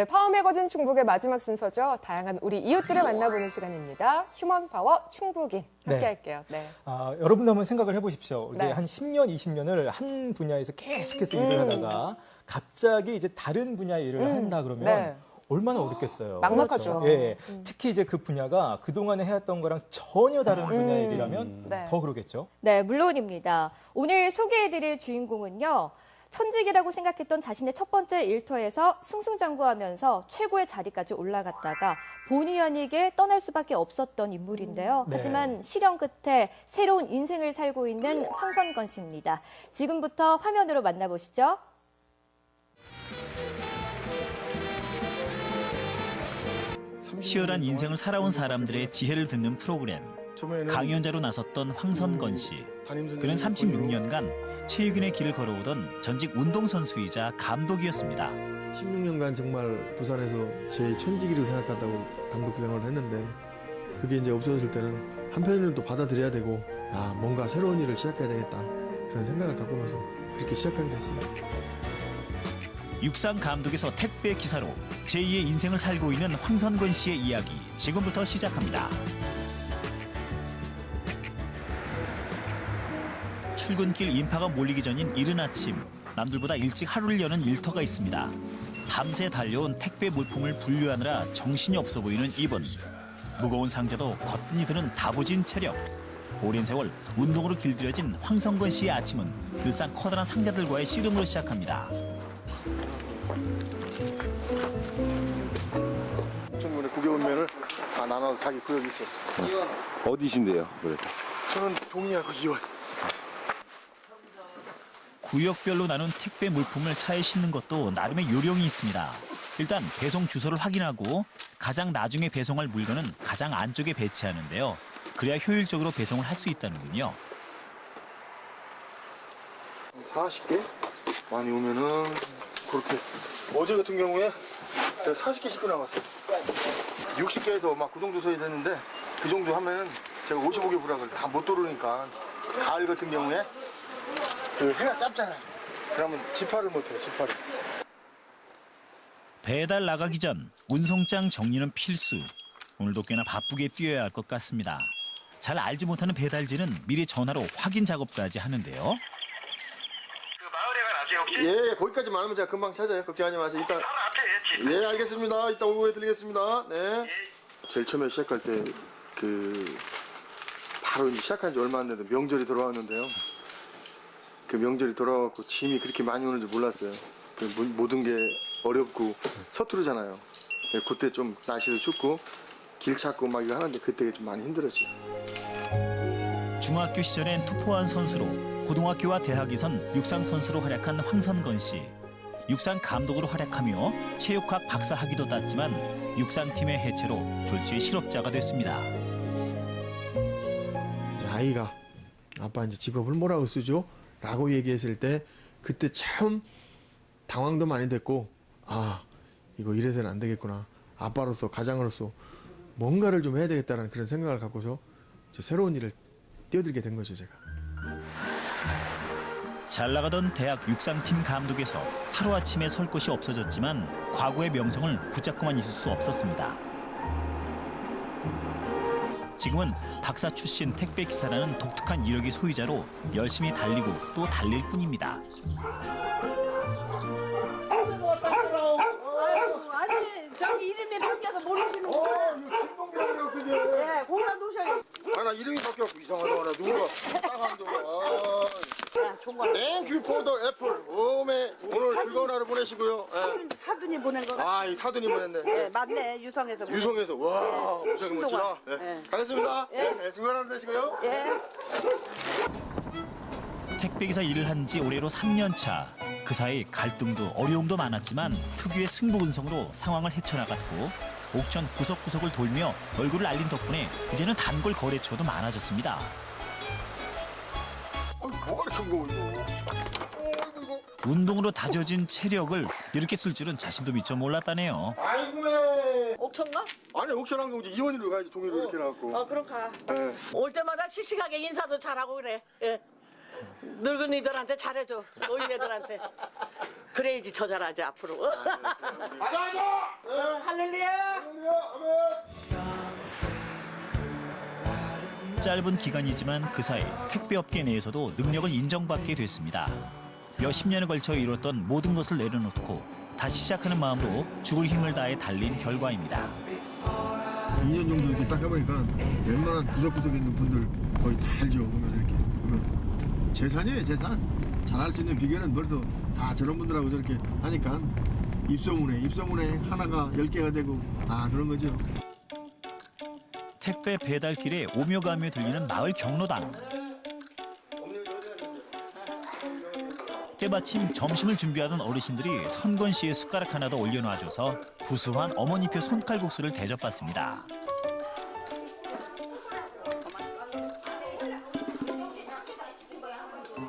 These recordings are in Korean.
네, 파워 매거진 충북의 마지막 순서죠. 다양한 우리 이웃들을 만나보는 시간입니다. 휴먼 파워 충북인 함께 네. 할게요. 네. 아, 여러분도 한번 생각을 해보십시오. 이게 네. 한 10년, 20년을 한 분야에서 계속해서 일을 음. 하다가 갑자기 이제 다른 분야의 일을 음. 한다 그러면 네. 얼마나 어렵겠어요. 막막하죠. 그렇죠? 예. 특히 이제 그 분야가 그동안에 해왔던 거랑 전혀 다른 분야의 음. 일이라면 네. 더 그러겠죠. 네, 물론입니다. 오늘 소개해드릴 주인공은요. 천직이라고 생각했던 자신의 첫 번째 일터에서 승승장구하면서 최고의 자리까지 올라갔다가 본의 아니게 떠날 수밖에 없었던 인물인데요. 네. 하지만 실현 끝에 새로운 인생을 살고 있는 황선건 씨입니다. 지금부터 화면으로 만나보시죠. 치열한 인생을 살아온 사람들의 지혜를 듣는 프로그램 강연자로 나섰던 황선건 씨. 그는 36년간 체육인의 길을 걸어오던 전직 운동선수이자 감독이었습니다. 16년간 정말 부산에서 제 천직이라고 생각한다고 감독 생활을 했는데 그게 이제 없어졌을 때는 한편으로는 또 받아들여야 되고 아 뭔가 새로운 일을 시작해야 되겠다 그런 생각을 갖고면서 그렇게 시작하게 됐어요. 육상 감독에서 택배 기사로 제2의 인생을 살고 있는 황선건 씨의 이야기 지금부터 시작합니다. 출근길 인파가 몰리기 전인 이른 아침 남들보다 일찍 하루를 여는 일터가 있습니다. 밤새 달려온 택배 물품을 분류하느라 정신이 없어 보이는 이분. 무거운 상자도 거뜬히 드는 다부진 체력. 오랜 세월 운동으로 길들여진 황성건 씨의 아침은 늘상 커다란 상자들과의 씨름으로 시작합니다. 청문회 구개원면을 다 나눠서 자기 구역이 있어. 어디신데요? 그래. 저는 동의하고 이원. 구역별로 나눈 택배 물품을 차에 싣는 것도 나름의 요령이 있습니다. 일단 배송 주소를 확인하고 가장 나중에 배송할 물건은 가장 안쪽에 배치하는데요. 그래야 효율적으로 배송을 할 수 있다는군요. 40개 많이 오면은 그렇게 어제 같은 경우에 제가 40개 싣고 나왔어요. 60개에서 막 그 정도 서야 되는데 그 정도 하면은 제가 55개 부락을 다 못 돌으니까 가을 같은 경우에 그 해가 짧잖아요. 그러면 지파를 못 해요, 지파를. 배달 나가기 전 운송장 정리는 필수. 오늘도 꽤나 바쁘게 뛰어야 할 것 같습니다. 잘 알지 못하는 배달지는 미리 전화로 확인 작업까지 하는데요. 그 마을에 간 아세요 혹시? 예, 거기까지만 하면 제가 금방 찾아요. 걱정하지 마세요. 일단 바로 앞에 집. 예, 알겠습니다. 이따 오후에 드리겠습니다. 네. 제일 처음에 시작할 때 그 바로 이제 시작한 지 얼마 안 됐는데 명절이 돌아왔는데요. 그 명절이 돌아왔고 짐이 그렇게 많이 오는 줄 몰랐어요. 그 모- 모든 게 어렵고 서투르잖아요. 예, 그때 좀 날씨도 춥고 길 찾고 막 이거 하는데 그때 좀 많이 힘들었지. 중학교 시절엔 투포한 선수로 고등학교와 대학에선 육상 선수로 활약한 황선건 씨. 육상 감독으로 활약하며 체육학 박사 학위도 땄지만 육상팀의 해체로 졸지의 실업자가 됐습니다. 아이가 아빠 이제 직업을 뭐라고 쓰죠? 라고 얘기했을 때 그때 참 당황도 많이 됐고 아 이거 이래서는 안 되겠구나 아빠로서 가장으로서 뭔가를 좀 해야 되겠다는 그런 생각을 갖고서 새로운 일을 뛰어들게 된 거죠 제가 잘 나가던 대학 육상팀 감독에서 하루아침에 설 곳이 없어졌지만 과거의 명성을 붙잡고만 있을 수 없었습니다. 지금은 박사 출신 택배 기사라는 독특한 이력의 소유자로 열심히 달리고 또 달릴 뿐입니다. 이름이 바뀌어서 모르시는구나. 예, 공사 도셔요. 아나 이름이 바뀌었고 이상하다 나 누가 땅한도 야, 종관. 땡큐 포더 애플 오메 오늘 즐거운 하루 보내시고요 사돈이 보낸 거가. 아이 사돈이 보냈네 예, 맞네. 유성에서. 보낸 유성에서 와 예, 무척 신동아. 멋지다 네. 예. 가겠습니다 네, 즐거운 하루 되시고요 거. 예. 택배 기사 일을 한 지 올해로 3년 차. 그 사이 갈등도 어려움도 많았지만 특유의 승부근성으로 상황을 헤쳐나갔고 옥천 구석구석을 돌며 얼굴을 알린 덕분에 이제는 단골 거래처도 많아졌습니다. 아, 뭐가 이렇게 무거워 이거 어이구 이거 운동으로 다져진 체력을 이렇게 쓸 줄은 자신도 미처 몰랐다네요. 아이고매 옥천가? 아니 옥션 한거 이제 이원이로 가야지 동의로 이렇게 나왔고 어, 그럼 가. 네. 올 때마다 씩씩하게 인사도 잘하고 그래. 예. 늙은이들한테 잘해줘. 노인네들한테. 그래야지 더 잘하지 앞으로. 맞아 맞아. 어, 할렐루야. 짧은 기간이지만 그 사이 택배업계 내에서도 능력을 인정받게 됐습니다. 몇십 년에 걸쳐 이뤘던 모든 것을 내려놓고 다시 시작하는 마음으로 죽을 힘을 다해 달린 결과입니다. 2년 정도 이렇게 딱 해보니까 웬만한 구석구석에 있는 분들 거의 다 알죠. 보면 이렇게 보면 재산이에요 재산. 잘할 수 있는 비결은 벌써 다 저런 분들하고 저렇게 하니까 입소문에 입소문에 하나가 열 개가 되고 아 그런 거죠. 택배 배달길에 오며 가며 들리는 마을 경로당. 때마침 점심을 준비하던 어르신들이 선건 씨의 숟가락 하나 더 올려놔줘서 구수한 어머니표 손칼국수를 대접받습니다.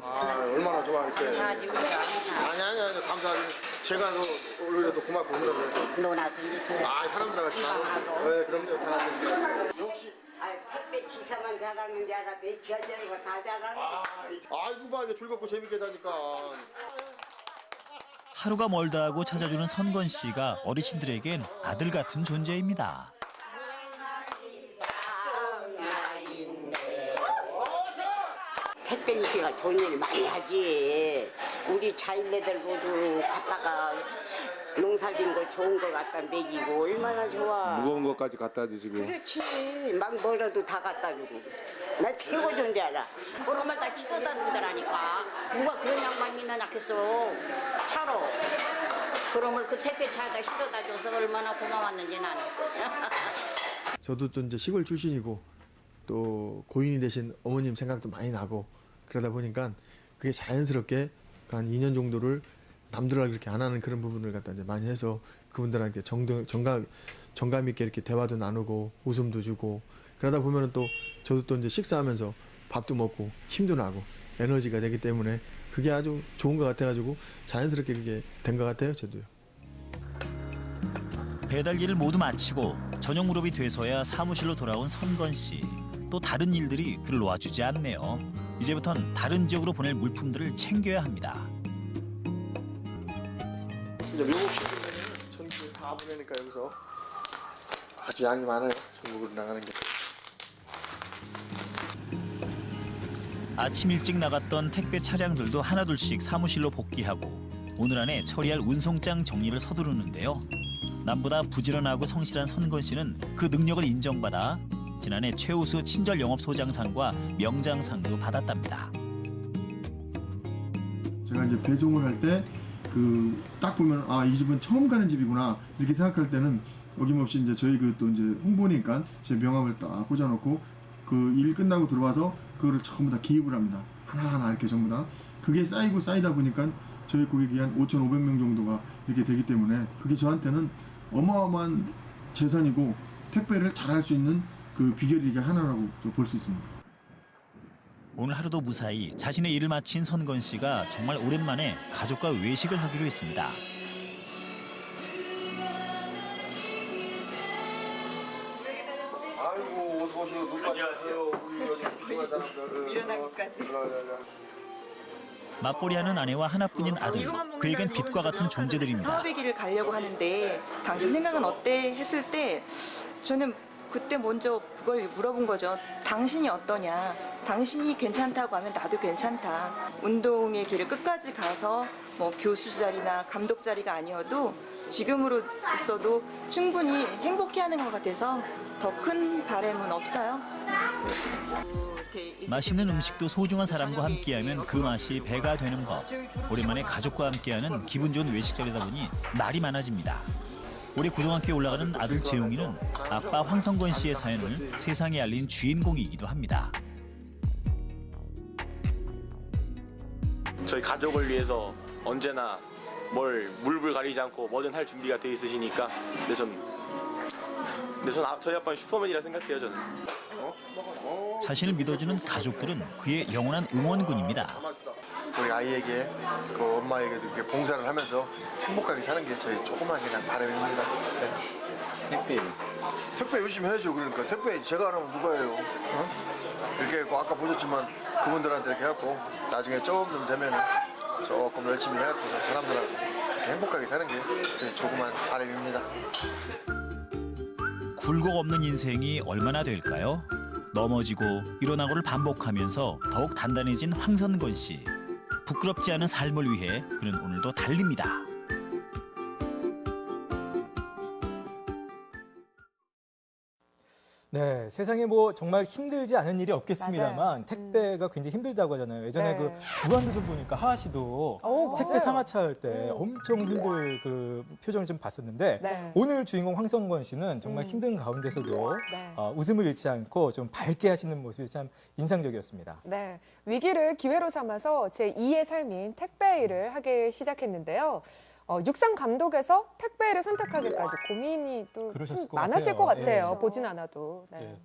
아 얼마나 좋아 이렇게. 아니 아니 아니 감사하지. 제가 더 고맙고 그러더라고요. 노나서 이제 아 사람들 같이 다. 네 그럼요 다. 역시. 아, 잘하는 줄 알았더니 별다른 거다 잘하네. 아이고 봐 이게 즐겁고 재밌게 사니까. 하루가 멀다 하고 찾아주는 선건 씨가 어르신들에겐 아들 같은 존재입니다. 택배 이씨가 좋은 일 많이 하지. 우리 자인네들 모두 갔다가 농사진 거 좋은 거 갖다 먹이고 얼마나 좋아. 무거운 것까지 갖다 주시고. 그렇지. 막 멀어도 다 갖다 주고. 나 최고 알아. 그놈을 다 치워다 준다라니까. 누가 그런 양반이 있나 낳겠어. 차로. 그놈을 그 택배차에다 실어다 줘서 얼마나 고마웠는지 나는. 저도 또 이제 시골 출신이고 또 고인이 되신 어머님 생각도 많이 나고 그러다 보니까 그게 자연스럽게 한 2년 정도를 남들하고 그렇게 안 하는 그런 부분을 갖다 이제 많이 해서 그분들한테 정도, 정감, 정감 있게 이렇게 대화도 나누고 웃음도 주고 그러다 보면은 또 저도 또 이제 식사하면서 밥도 먹고 힘도 나고 에너지가 되기 때문에 그게 아주 좋은 것 같아가지고 자연스럽게 그게 된 것 같아요 저도요. 배달 일을 모두 마치고 저녁 무렵이 돼서야 사무실로 돌아온 선건 씨. 또 다른 일들이 그를 놓아주지 않네요. 이제부턴 다른 지역으로 보낼 물품들을 챙겨야 합니다. 이제 미국 시즌에는 전부 다 보내니까 여기서 아주 양이 많아요. 전국으로 나가는 게. 아침 일찍 나갔던 택배 차량들도 하나둘씩 사무실로 복귀하고 오늘 안에 처리할 운송장 정리를 서두르는데요. 남보다 부지런하고 성실한 선건 씨는 그 능력을 인정받아 지난해 최우수 친절 영업 소장상과 명장상도 받았답니다. 제가 이제 배송을 할 때 그 딱 보면 아 이 집은 처음 가는 집이구나. 이렇게 생각할 때는 어김없이 이제 저희 그 또 이제 홍보니까 제 명함을 딱 꽂아놓고 그 일 끝나고 들어와서 그거를 전부 다 기입을 합니다. 하나하나 이렇게 전부 다. 그게 쌓이고 쌓이다 보니까 저희 고객이 한 5,500명 정도가 이렇게 되기 때문에 그게 저한테는 어마어마한 재산이고 택배를 잘할 수 있는 그 비결이 이게 하나라고 볼 수 있습니다. 오늘 하루도 무사히 자신의 일을 마친 선건 씨가 정말 오랜만에 가족과 외식을 하기로 했습니다. 아이고 어서 오시고 눈까지 왔어요. 우리 여기 귀중한 사람들. 일어나기까지. 맞벌이 하는 아내와 하나뿐인 아들, 그에겐 빛과 같은 존재들입니다. 사업의 길을 가려고 하는데 당신 생각은 어때 했을 때 저는 그때 먼저 그걸 물어본 거죠. 당신이 어떠냐? 당신이 괜찮다고 하면 나도 괜찮다. 운동의 길을 끝까지 가서 뭐 교수 자리나 감독 자리가 아니어도 지금으로서도 충분히 행복해하는 것 같아서 더 큰 바램은 없어요. 맛있는 음식도 소중한 사람과 함께하면 그 맛이 배가 되는 법. 오랜만에 가족과 함께하는 기분 좋은 외식 자리다 보니 말이 많아집니다. 올해 고등학교에 올라가는 아들 재용이는 아빠 황성건 씨의 사연을 세상에 알린 주인공이기도 합니다. 저희 가족을 위해서 언제나 뭘 물불 가리지 않고 뭐든 할 준비가 돼 있으시니까 근데 전 근데 전 아- 저희 아빠는 슈퍼맨이라 생각해요 저는 자신을 믿어주는 가족들은 그의 영원한 응원군입니다. 우리 아이에게 그 엄마에게도 이렇게 봉사를 하면서 행복하게 사는 게 저희 조그만 그냥 바람입니다. 네. 택배. 택배 열심히 해야죠. 그러니까 택배 제가 안 하면 누가 해요? 어? 그렇게 했고 아까 보셨지만 그분들한테 이렇게 해갖고 나중에 조금 되면은 조금 열심히 해갖고 사람들하고 이렇게 행복하게 사는 게 제 조그만 바람입니다. 굴곡 없는 인생이 얼마나 될까요? 넘어지고 일어나고를 반복하면서 더욱 단단해진 황선건 씨. 부끄럽지 않은 삶을 위해 그는 오늘도 달립니다. 네, 세상에 뭐 정말 힘들지 않은 일이 없겠습니다만 택배가 굉장히 힘들다고 하잖아요. 예전에 네. 그 무한도전 보니까 하하 씨도 어, 택배 맞아요. 상하차 할때 음. 엄청 힘들 그 표정을 좀 봤었는데 네. 오늘 주인공 황성권 씨는 정말 음. 힘든 가운데서도 네. 어, 웃음을 잃지 않고 좀 밝게 하시는 모습이 참 인상적이었습니다. 네, 위기를 기회로 삼아서 제 2의 삶인 택배 일을 하기 시작했는데요. 어, 육상 감독에서 택배 일을 선택하기까지 고민이 또 것 많았을 같아요. 것 같아요. 예. 보진 않아도. 네. 네.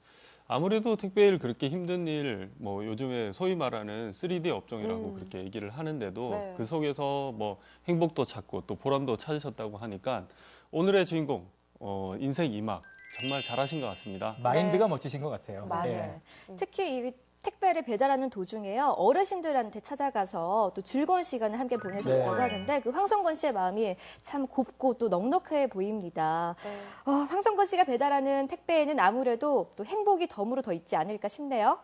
아무래도 택배 일 그렇게 힘든 일, 뭐 요즘에 소위 말하는 3D 업종이라고 음. 그렇게 얘기를 하는데도 네. 그 속에서 뭐 행복도 찾고 또 보람도 찾으셨다고 하니까 오늘의 주인공 어, 인생 이막 정말 잘하신 것 같습니다. 마인드가 멋지신 것 같아요. 맞아요. 예. 특히 이 택배를 배달하는 도중에요. 어르신들한테 찾아가서 또 즐거운 시간을 함께 보내셨다고 네. 하는데 그 황성건 씨의 마음이 참 곱고 또 넉넉해 보입니다. 네. 어, 황성건 씨가 배달하는 택배에는 아무래도 또 행복이 덤으로 더 있지 않을까 싶네요.